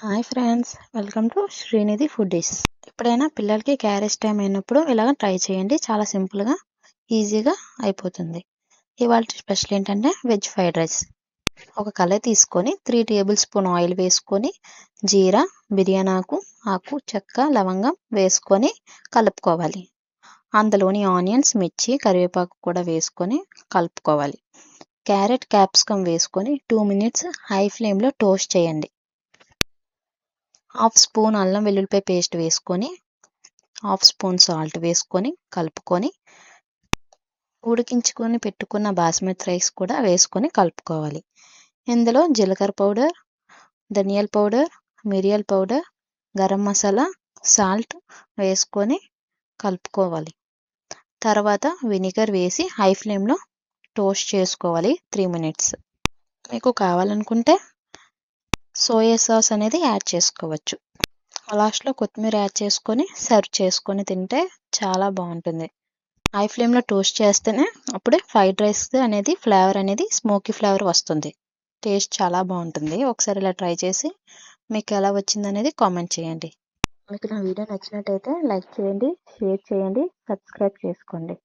Hi friends welcome to Srinidhi food foodies ఎప్పుడైనా పిల్లలకి carriage time అయినప్పుడు ఇలాగ ట్రై చేయండి చాలా సింపుల్గా ఈజీగా అయిపోతుంది. ఇవాళ స్పెషల్ ఏంటంటే వెజ్ ఫ్రైడ్ రైస్. ఒక కళాయి తీసుకొని త్రీ టేబుల్ స్పూన్ ఆయిల్ వేసుకొని జీరా బిర్యానీ ఆకు ఆకు చెక్క లవంగం వేసుకొని కలుపుకోవాలి. అందులోని ఆనియన్స్ మిర్చి కరివేపాకు కూడా వేసుకొని కలుపుకోవాలి. క్యారెట్ క్యాప్సికమ్ వేసుకొని టూ మినిట్స్ హై ఫ్లేమ్లో టోస్ట్ చేయండి. హాఫ్ స్పూన్ అల్లం వెల్లుల్లిపాయ పేస్ట్ వేసుకొని హాఫ్ స్పూన్ సాల్ట్ వేసుకొని కలుపుకొని ఉడికించుకొని పెట్టుకున్న బాస్మతి రైస్ కూడా వేసుకొని కలుపుకోవాలి. ఇందులో జీలకర్ర పౌడర్ ధనియాల పౌడర్ మిరియాల పౌడర్ గరం మసాలా సాల్ట్ వేసుకొని కలుపుకోవాలి. తర్వాత వినిగర్ వేసి హై ఫ్లేమ్లో టోస్ట్ చేసుకోవాలి త్రీ మినిట్స్. మీకు కావాలనుకుంటే సోయా సాస్ అనేది యాడ్ చేసుకోవచ్చు. లాస్ట్లో కొత్తిమీర యాడ్ చేసుకొని సర్వ్ చేసుకొని తింటే చాలా బాగుంటుంది. హై ఫ్లేమ్లో టోస్ట్ చేస్తేనే అప్పుడే ఫ్రైడ్ రైస్ అనేది ఫ్లేవర్ అనేది స్మోకీ ఫ్లేవర్ వస్తుంది. టేస్ట్ చాలా బాగుంటుంది. ఒకసారి ఇలా ట్రై చేసి మీకు ఎలా వచ్చింది అనేది కామెంట్ చేయండి. మీకు నా వీడియో నచ్చినట్టయితే లైక్ చేయండి షేర్ చేయండి సబ్స్క్రైబ్ చేసుకోండి.